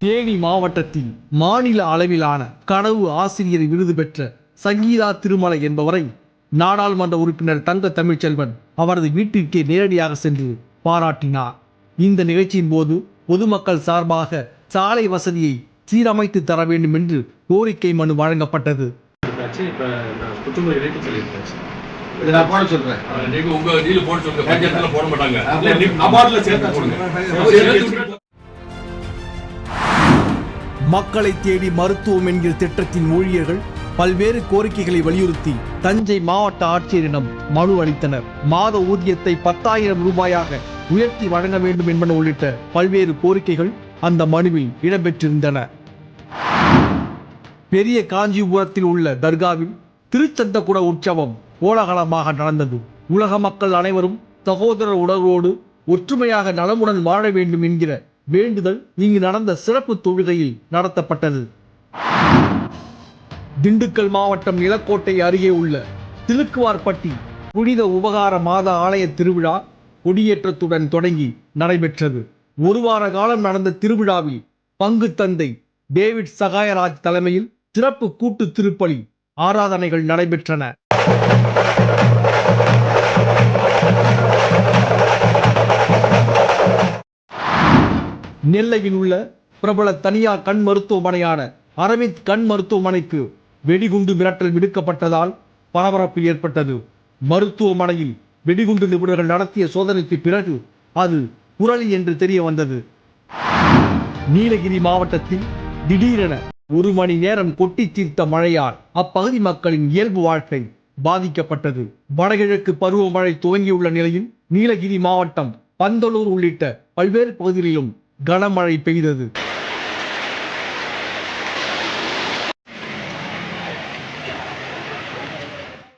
தேனி மாவட்டத்தில் மாநில அளவிலான கனவு ஆசிரியர் விருது பெற்ற சங்கீதா திருமலை என்பவரை நாடாளுமன்ற உறுப்பினர் தங்க தமிழ்ச்செல்வன் அவரது வீட்டிற்கே நேரடியாக சென்று பாராட்டினார். இந்த நிகழ்ச்சியின் போது பொதுமக்கள் சார்பாக சாலை வசதியை சீரமைத்து தர வேண்டும் என்று கோரிக்கை மனு வழங்கப்பட்டது. இருக்காச்சு இப்போ மக்களை தேடி மருத்துவம் என்கிற திட்டத்தின் ஊழியர்கள் பல்வேறு கோரிக்கைகளை வலியுறுத்தி தஞ்சை மாவட்ட ஆட்சியரிடம் மனு அளித்தனர். மாத ஊதியத்தை பத்தாயிரம் ரூபாயாக உயர்த்தி வழங்க வேண்டும் என்பன உள்ளிட்ட பல்வேறு கோரிக்கைகள் அந்த மனுவில் இடம்பெற்றிருந்தன. பெரிய காஞ்சிபுரத்தில் உள்ள தர்காவில் திருச்சந்தகுட உற்சவம் கோலாகலமாக நடந்தது. உலக மக்கள் அனைவரும் சகோதர உணர்வோடு ஒற்றுமையாக நலமுடன் வாழ வேண்டும் என்கிற வேண்டுதல் இங்கு நடந்த சிறப்பு தொழுகையில் நடத்தப்பட்டது. திண்டுக்கல் மாவட்டம் நிலக்கோட்டை அருகே உள்ள திலுக்குவார்பட்டி புனித உபகார மாத ஆலய திருவிழா கொடியேற்றத்துடன் தொடங்கி நடைபெற்றது. ஒரு வார காலம் நடந்த திருவிழாவில் பங்கு தந்தை டேவிட் சகாயராஜ் தலைமையில் சிறப்பு கூட்டு திருப்பலி ஆராதனைகள் நடைபெற்றன. நெல்லையில் உள்ள பிரபல தனியார் கண் மருத்துவமனையான அரவிந்த் கண் மருத்துவமனைக்கு வெடிகுண்டு மிரட்டல் விடுக்கப்பட்டதால் பரபரப்பு ஏற்பட்டது. மருத்துவமனையில் வெடிகுண்டு நிபுணர்கள் நடத்திய சோதனைக்கு பிறகு அது குரலி என்று தெரிய வந்தது நீலகிரி மாவட்டத்தில் திடீரென ஒரு மணி நேரம் கொட்டி தீர்த்த மழையால் அப்பகுதி மக்களின் இயல்பு வாழ்க்கை பாதிக்கப்பட்டது. வடகிழக்கு பருவமழை துவங்கியுள்ள நிலையில் நீலகிரி மாவட்டம் பந்தலூர் உள்ளிட்ட பல்வேறு பகுதிகளிலும் கனமழை பெய்தது.